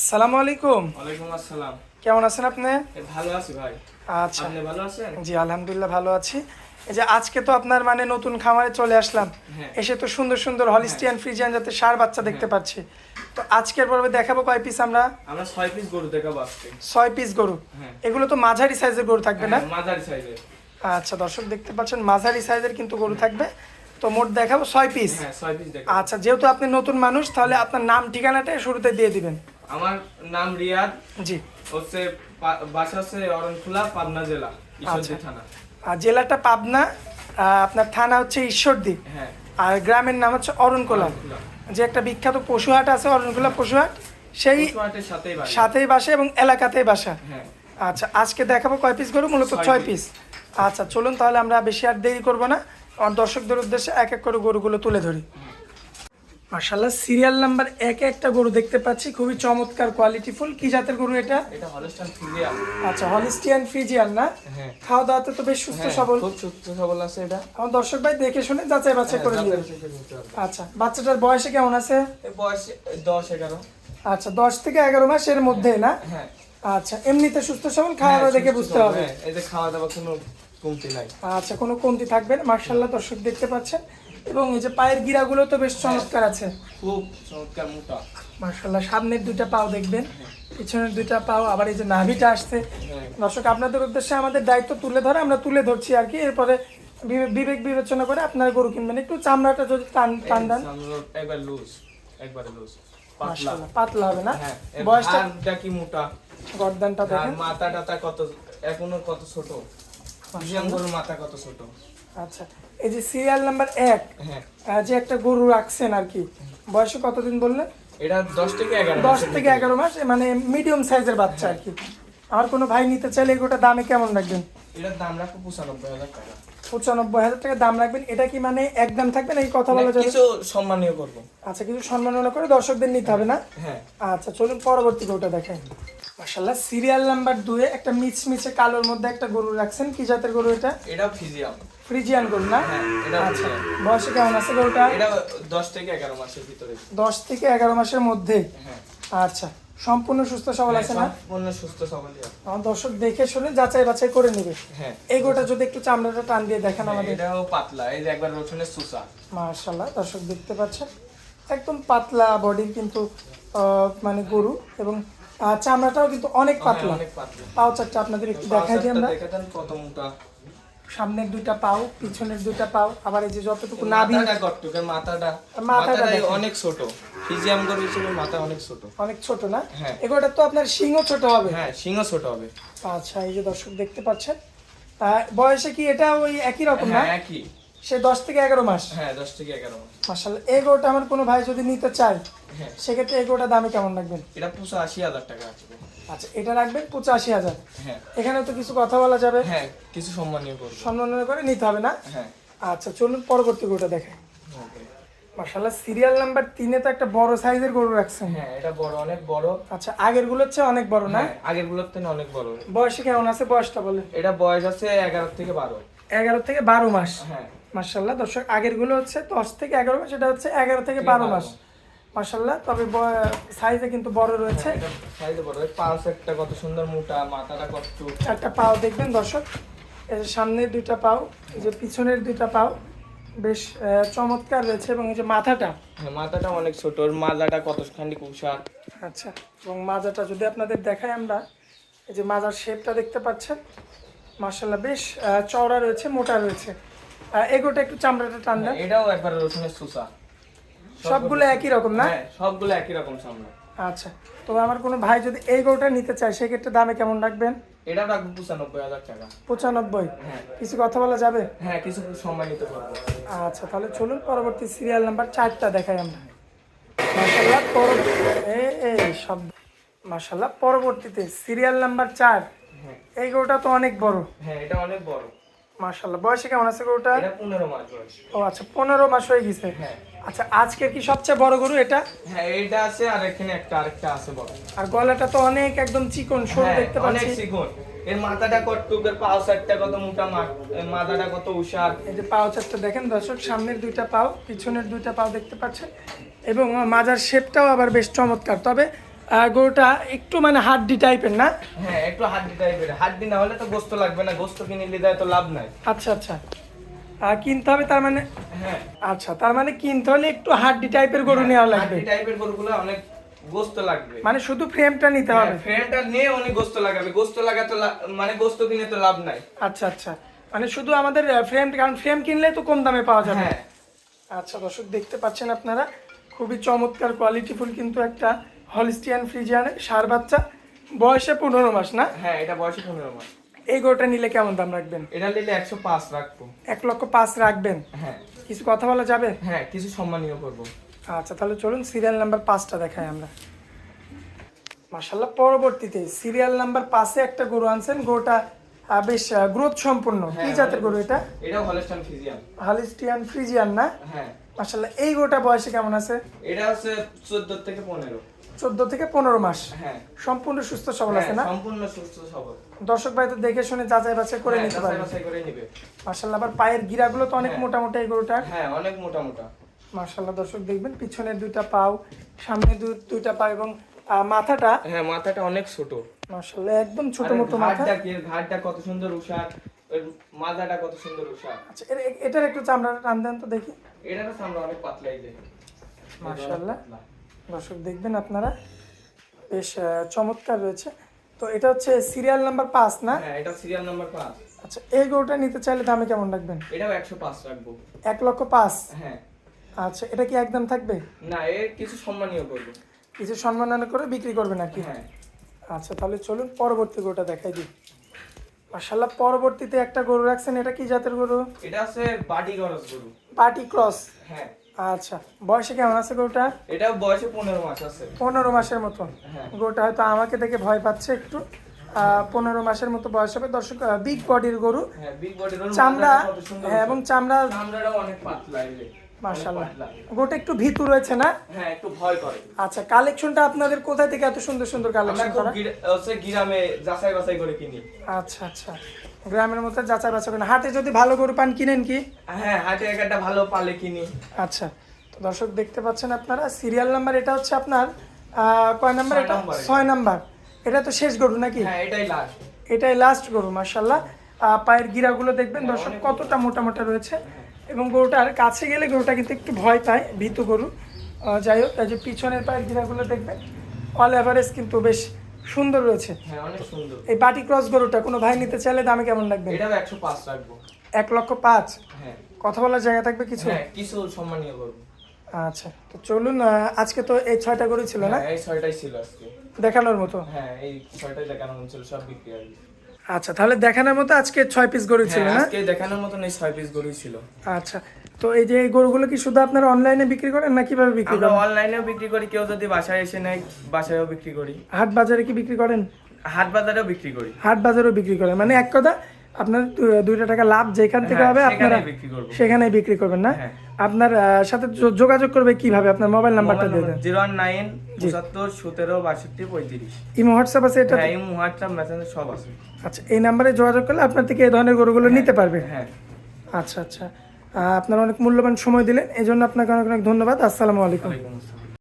আসসালামু আলাইকুম। ওয়ালাইকুম আসসালাম। কেমন আছেন আপনি? ভালো আছি ভাই। আচ্ছা। আপনি ভালো আছেন? জি আলহামদুলিল্লাহ ভালো আছি। এই যে আজকে তো আপনার মানে নতুন খামারে চলে আসলাম। হ্যাঁ। এসে তো সুন্দর সুন্দর হলিস্টিয়ান ফ্রিজিয়ান যাতে সার বাচ্চা দেখতে পাচ্ছি। তো আজকের পর্বে দেখাবো কয় পিস আমরা? আমরা ছয় পিস গরু দেখাবো আজকে। ছয় পিস গরু। হ্যাঁ। এগুলো তো মাঝারি সাইজের গরু থাকবে না? হ্যাঁ, মাঝারি সাইজের আচ্ছা দর্শক দেখতে পাচ্ছেন মাঝারি সাইজের কিন্তু গরু থাকবে। তো মোট দেখাবো ছয় পিস হ্যাঁ আচ্ছা যেহেতু আপনি নতুন মানুষ তাহলে আপনার নাম ঠিকানাটা শুরুতে দিয়ে দিবেন। আমার নাম রিয়াদ। জি। হচ্ছে বাসা হচ্ছে অরণখোলা পাবনা জেলা ঈশ্বরদী আচ্ছা। থানা। আর জেলাটা পাবনা আপনার থানা হচ্ছে ঈশ্বরদী। হ্যাঁ। আর গ্রামের নাম হচ্ছে অরণকোলা যে একটা বিখ্যাত পশুহাট আছে অরণকোলা পশুহাট সেই সাথেই বাসা। এবং এলাকাতেই বাসা। হ্যাঁ। আচ্ছা আজকে দেখাবো কয় পিস গরু? মূলত ছয় পিস। আচ্ছা চলুন তাহলে আমরা বেশি আর দেরি করব না। দর্শকদের উদ্দেশ্যে এক এক করে গরুগুলো তুলে ধরি। মার্শাল্লাহ সিরিয়াল নাম্বার একে একটা গরু দেখতে পাচ্ছি খুবই চমৎকার কোয়ালিটি ফুল। কি জাতের গরু এটা? এটা হলস্টান ফিজিয়া আচ্ছা হলিস্টিয়ান ফ্রিজিয়ান না? হ্যাঁ। খাওয়া দাওয়াতে তো বেশ সুস্থ হ্যাঁ, সবল। খুব সুস্থ সবল আছে এটা। আমার দর্শক ভাই দেখে শুনে যাচাই বাছাই করে হ্যাঁ, শেষে নিতে আচ্ছা বাচ্চাটার বয়সে কেমন আছে? বয়স দশ এগারো। আচ্ছা দশ থেকে এগারো মাস এর মধ্যে না? হ্যাঁ। আচ্ছা এমনিতে সুস্থ সবল খাওয়া দাওয়া হ্যাঁ, দেখে বুঝতে হবে। এই যে খাওয়া দাওয়া কোনো কমতি নাই। আচ্ছা কোনো কমতি থাকবে না। মার্শাল্লাহ দর্শক দেখতে পাচ্ছেন। এবং এই যে পায়ের গিরাগুলো তো বেশ চমৎকার আছে। খুব চমৎকার মোটা। মার্শাল্লাহ সামনের দুইটা পাও দেখবেন। পিছনের দুইটা পাও আবার এই যে নাভিটা আসছে। হ্যাঁ। দর্শক আপনাদের উদ্দেশ্যে আমাদের দায়িত্ব তুলে ধরে আমরা তুলে ধরছি আর কি। এরপরে বিবেক বিবেচনা করে আপনারা গরু কিনবেন। একটু চামড়াটা যদি টান টান দেন। একবার লুজ একবার লুজ। পাতলা। পাতলা হবে না? হ্যাঁ বয়সটা কি মোটা? গর্দানটা দেখেন। মাথা টাথা কত এখনও কত ছোট? জিয়াম গরুর মাথা কত ছোট? আচ্ছা এই যে সিরিয়াল নাম্বার এক হ্যাঁ। যে একটা গরু রাখছেন আর কি বয়সে কতদিন এটা দশ থেকে এগারো দশ থেকে এগারো মাস মানে মিডিয়াম সাইজের বাচ্চা আর কি। আমার কোনো ভাই নিতে চাইলে এগুলোটা দামে কেমন রাখবেন? এটার দাম রাখব পঁচানব্বই হাজার টাকা। পঁচানব্বই হাজার টাকা দাম রাখবেন এটা কি মানে একদম থাকবে নাকি কথা বলা যাবে? কিছু সম্মানীয় করব। আচ্ছা কিছু সম্মাননা করে দর্শকদের নিতে হবে না? হ্যাঁ। আচ্ছা চলুন পরবর্তী গরুটা দেখাই মাসাল্লাহ সিরিয়াল নাম্বার দুয়ে একটা মিচমিচে কালোর মধ্যে একটা গরু রাখছেন। কি জাতের গরু এটা? এটা ফিজিয়াম ফ্রিজিয়ান গরু না? হ্যাঁ এটা আচ্ছা ফিজিয়াম কেমন আছে গরুটা? এটা দশ থেকে এগারো মাসের ভিতরে। দশ থেকে এগারো মাসের মধ্যে? হ্যাঁ। আচ্ছা সম্পূর্ণ সুস্থ সবল আছে না? সম্পূর্ণ সুস্থ সবলই আছে। আমার দর্শক দেখে শুনে যাচাই বাছাই করে নেবে। হ্যাঁ। এই গোটা যদি একটু চামড়াটা টান দিয়ে দেখেন আমাদের। এটাও পাতলা এই যে একবার রসুনের সুসা মার্শাল্লাহ দর্শক দেখতে পাচ্ছেন? একদম পাতলা বডির কিন্তু মানে গরু এবং চামড়াটাও কিন্তু অনেক পাতলা। অনেক পাতলা। পাও চারটা আপনাদের একটু দেখাই দিই আমরা। দেখে দেন কত মোটা। সামনের দুইটা পাও পিছনের দুইটা পাও আবার এই যে যতটুকু নাভি কটটুকে মাথাটা মাথাটা অনেক ছোট। ফিজিয়াম গরু হিসেবে মাথা অনেক ছোট। অনেক ছোট না? হ্যাঁ। এগুলোটা তো আপনার সিংহ ছোট হবে। হ্যাঁ সিংহ ছোট হবে। আচ্ছা এই যে দর্শক দেখতে পাচ্ছেন। বয়সে কি এটা ওই একই রকম না? হ্যাঁ একই। সে দশ থেকে এগারো মাস। হ্যাঁ দশ থেকে এগারো মাস। মাসাল্লাহ এই গরুটা আমার কোনো ভাই যদি নিতে চায় হ্যাঁ। সেক্ষেত্রে এই গরুটা দামে কেমন রাখবেন? এটা পুষো আশি হাজার টাকা আসবে আচ্ছা এটা রাখবেন পঁচাশি হাজার। হ্যাঁ। এখানে তো কিছু কথা বলা যাবে। হ্যাঁ কিছু সম্মানীয় করব সম্মাননা করে নিতে হবে না? হ্যাঁ। আচ্ছা চলুন পরবর্তী গরুটা দেখাই। মাসাল্লাহ সিরিয়াল নাম্বার তিনে তো একটা বড় সাইজের গরু রাখছেন। হ্যাঁ এটা বড় অনেক বড়। আচ্ছা আগেরগুলোর চেয়ে অনেক বড় না? হ্যাঁ আগেরগুলোর থেকে অনেক বড়। বয়সে কেমন আছে? বয়সটা বলেন। এটা বয়স আছে এগারো থেকে বারো। এগারো থেকে বারো মাস। হ্যাঁ। মার্শাল্লাহ দর্শক আগেরগুলো হচ্ছে দশ থেকে এগারো মাস এটা হচ্ছে এগারো থেকে বারো মাস। মার্শাল্লাহ তবে সাইজে কিন্তু বড় রয়েছে। এটা সাইজে বড়। এই পাঁচ কত সুন্দর মোটা মাথাটা কত চারটা পাও দেখবেন দর্শক এই যে সামনের দুইটা পাও এই যে পিছনের দুইটা পাও বেশ চমৎকার রয়েছে এবং এই যে মাথাটা। হ্যাঁ মাথাটা অনেক ছোট ওর মাজাটা কত খান্ডি কুষার আচ্ছা এবং মাজাটা যদি আপনাদের দেখাই আমরা এই যে মাজার শেপটা দেখতে পাচ্ছেন মার্শাল্লাহ বেশ চওড়া রয়েছে মোটা রয়েছে। এগোটা একটু চামড়াটা টান দেন। এটাও একবার রসুনের সুসা সবগুলো একই রকম না? হ্যাঁ সবগুলো একই রকম সামনে আচ্ছা তো আমার কোনো ভাই যদি এই গরুটা নিতে চায় সেক্ষেত্রে দামে কেমন রাখবেন? এটা রাখব পঁচানব্বই হাজার টাকা। পঁচানব্বই? হ্যাঁ। কিছু কথা বলা যাবে? হ্যাঁ কিছু সময় নিতে পারব। আচ্ছা তাহলে চলুন পরবর্তী সিরিয়াল নাম্বার চারটা দেখাই আমরা। মাসাল্লাহ এই সব মাসাল্লাহ পরবর্তীতে সিরিয়াল নাম্বার চার। হ্যাঁ। এই গরুটা তো অনেক বড়। হ্যাঁ এটা অনেক বড়। মাসাল্লাহ বয়সে কেমন আছে গরুটা? এটা মাস বয়স। ও আচ্ছা পনেরো মাস হয়ে গেছে। হ্যাঁ। আচ্ছা আজকের কি সবচেয়ে বড় গরু এটা? হ্যাঁ এইটা আছে আর এখানে একটা আরেকটা আছে বড়। আর গলাটা তো অনেক একদম চিকন সরু হ্যাঁ, দেখতে অনেক পাচ্ছি চিকন। এর মাথাটা কটটুক এর পাও সাইডটা কত মোটা মাথাটা কত উষার এই যে পাও চারটা দেখেন দর্শক সামনের দুইটা পাও পিছনের দুইটা পাও দেখতে পাচ্ছেন। এবং মাজার শেপটাও আবার বেশ চমৎকার। তবে গরুটা একটু মানে হাড্ডি টাইপের না? হ্যাঁ একটু হাড্ডি টাইপের। হাড্ডি না হলে তো গোস্ত লাগবে না গোস্ত কিনে নিলে তো লাভ নাই। আচ্ছা আচ্ছা। আহ, কিনতে হবে তার মানে হ্যাঁ। আচ্ছা তার মানে কিনতে হলে একটু হাড্ডি টাইপের গরু নেওয়া লাগবে। হাড্ডি টাইপের গরুগুলো অনেক গোস্ত লাগবে। মানে শুধু ফ্রেমটা নিতে হবে। ফ্রেমটা নিয়ে অনেক গোস্ত লাগাবে। গোস্ত লাগাতে মানে গোস্ত কিনে তো লাভ নাই। আচ্ছা আচ্ছা। মানে শুধু আমাদের ফ্রেম কারণ ফ্রেম কিনলে তো কম দামে পাওয়া যাবে। হ্যাঁ। আচ্ছা দর্শক দেখতে পাচ্ছেন আপনারা? খুবই চমৎকার কোয়ালিটিফুল কিন্তু একটা হলিস্টিয়ান ফ্রিজিয়ানের সার বাচ্চা বয়সে পনেরো মাস না? হ্যাঁ এটা বয়সে পনেরো মাস। এই গরুটা নিলে কেমন দাম রাখবেন? এটা নিলে একশো পাঁচ রাখব। এক লক্ষ পাঁচ রাখবেন? হ্যাঁ। কিছু কথা বলা যাবে? হ্যাঁ কিছু সম্মানীয় করব। আচ্ছা তাহলে চলুন সিরিয়াল নাম্বার পাঁচটা দেখাই আমরা। মাসাল্লাহ পরবর্তীতে সিরিয়াল নাম্বার পাঁচে একটা গরু আনছেন। গরুটা বেশ গ্রোথ সম্পূর্ণ কি হ্যাঁ, জাতের গরু এটা? এটা হলস্টান ফিজিয়াম হালিস্টিয়ান ফ্রিজিয়ান না? হ্যাঁ। মাসাল্লাহ এই গরুটা বয়সে কেমন আছে? এটা হচ্ছে চোদ্দ থেকে পনেরো। চোদ্দ থেকে পনেরো মাস। হ্যাঁ। সম্পূর্ণ সুস্থ সবল আছে না? হ্যাঁ, সম্পূর্ণ সুস্থ সবল। দর্শক ভাই তো দেখে শুনে যাচাই বাছাই করে হ্যাঁ, নিতে পারবে। বাছাই করে নিবে। মাসাল্লাহ আবার পায়ের গিরাগুলো তো অনেক হ্যাঁ। মোটা মোটা এই গরুটার হ্যাঁ অনেক মোটা মোটা মাসাল্লাহ দর্শক দেখবেন পিছনের দুইটা পাও সামনে দুইটা পা এবং মাথাটা। হ্যাঁ মাথাটা অনেক ছোট। মাসাল্লাহ একদম ছোট মতো মাথা। ঘাড়টা কত সুন্দর উষার মাথাটা কত সুন্দর উষার আচ্ছা এটার একটু চামড়াটা টান দেন তো দেখি। এটা তো আমরা অনেক পাতলাই যে মাশাআল্লাহ। দর্শক দেখবেন আপনারা। বেশ চমৎকার রয়েছে। তো এটা হচ্ছে সিরিয়াল নাম্বার পাঁচ না? হ্যাঁ এটা সিরিয়াল নাম্বার পাঁচ। আচ্ছা এই গরুটা নিতে চাইলে দামে কেমন রাখবেন? এটাও একশো পাঁচ রাখব। এক লক্ষ পাঁচ? হ্যাঁ। আচ্ছা এটা কি একদম থাকবে? না এর কিছু সম্মানীয় করব। কিছু সম্মাননা করে বিক্রি করবে নাকি? হ্যাঁ। আচ্ছা তাহলে চলুন পরবর্তী গরুটা দেখাই দিই। মাশাল্লাহ পরবর্তীতে একটা গরু রাখছেন এটা কি জাতের গরু? এটা হচ্ছে বাটি গরজ গরু। Party cross. হ্যাঁ। আচ্ছা বয়সে কেমন আছে গরুটা? এটা বয়সে পনেরো মাস আছে। পনেরো মাসের মতো। হ্যাঁ। গরুটা হয়তো আমাকে দেখে ভয় পাচ্ছে একটু। পনেরো মাসের মতো বয়স হবে। দর্শক বিগ বডির গরু। হ্যাঁ বডি চামড়া হ্যাঁ, এবং চামড়া অনেক পাতলা। গরুটা একটু ভিতু রয়েছে না? হ্যাঁ একটু ভয় করে। আচ্ছা কালেকশনটা আপনাদের কোথায় থেকে এত সুন্দর সুন্দর কালেকশন করা? গিরা- হচ্ছে গ্রামে যাচাই বাছাই করে কিনি। আচ্ছা আচ্ছা। গ্রামের মধ্যে যাচাই বাছাই করেন। হাটে যদি ভালো গরু পান কিনেন কি? হ্যাঁ হাটে এক একটা ভালো পালে কিনি। আচ্ছা তো দর্শক দেখতে পাচ্ছেন আপনারা সিরিয়াল নাম্বার এটা হচ্ছে আপনার কয় নাম্বার এটা? ছয় নাম্বার এটা তো শেষ গরু নাকি? হ্যাঁ এটাই লাস্ট এটাই লাস্ট গরু মার্শাল্লাহ পায়ের গিরাগুলো দেখবেন হ্যাঁ, দর্শক কতটা মোটা মোটা রয়েছে। এবং গরুটার কাছে গেলে গরুটা কিন্তু একটু ভয় পায় ভীতু গরু। যাই হোক যে পিছনের পায়ের গিরাগুলো দেখবেন অল এভারেজ কিন্তু বেশ সুন্দর রয়েছে। হ্যাঁ অনেক সুন্দর। এই বাটি ক্রস গরুটা কোনো ভাই নিতে চাইলে দামে কেমন লাগবে? এটাও পাঁচ রাখব। এক লক্ষ পাঁচ? হ্যাঁ। কথা বলার জায়গা থাকবে কিছু? হ্যাঁ কিছু সম্মানীয় করব আচ্ছা তো চলুন আজকে তো এই ছয়টা গরু ছিল না? হ্যাঁ, এই ছয়টাই ছিল আজকে। দেখানোর মতো? হ্যাঁ এই ছয়টাই দেখানোর মতো ছিল সব বিক্রি আর। আচ্ছা তাহলে দেখানোর মতো আজকে ছয় পিস গরু ছিল হ্যাঁ, না? আজকে দেখানোর মতো এই ছয় পিস গরুই ছিল। আচ্ছা তো এই যে এই গরুগুলো কি শুধু আপনারা অনলাইনে বিক্রি করেন না কীভাবে বিক্রি করেন? আমরা অনলাইনেও বিক্রি করি কেউ যদি বাসায় এসে নেয় বাসায়ও বিক্রি করি। হাট বাজারে কি বিক্রি করেন? হাট বাজারেও বিক্রি করি। হাট বাজারেও বিক্রি করেন মানে এক কথা আপনার দুইটা টাকা লাভ যেখান থেকে হ্যাঁ, হবে আপনারা সেখানে বিক্রি করবেন না? হ্যাঁ। আপনার সাথে যোগাযোগ করবে কীভাবে? আপনার মোবাইল নাম্বারটা দিয়ে দেন। জিরো ওয়ান নাইন পঁচাত্তর সতেরো বাষট্টি পঁয়ত্রিশ। ইমো হোয়াটসঅ্যাপ আছে এটা? হ্যাঁ এই হোয়াটসঅ্যাপ মেসেঞ্জার সব আছে। আচ্ছা এই নাম্বারে যোগাযোগ করলে আপনার থেকে এই ধরনের গরুগুলো নিতে পারবে? হ্যাঁ। আচ্ছা আচ্ছা। আপনার অনেক মূল্যবান সময় দিলেন এই জন্য আপনাকে অনেক অনেক ধন্যবাদ। আসসালামু আলাইকুম।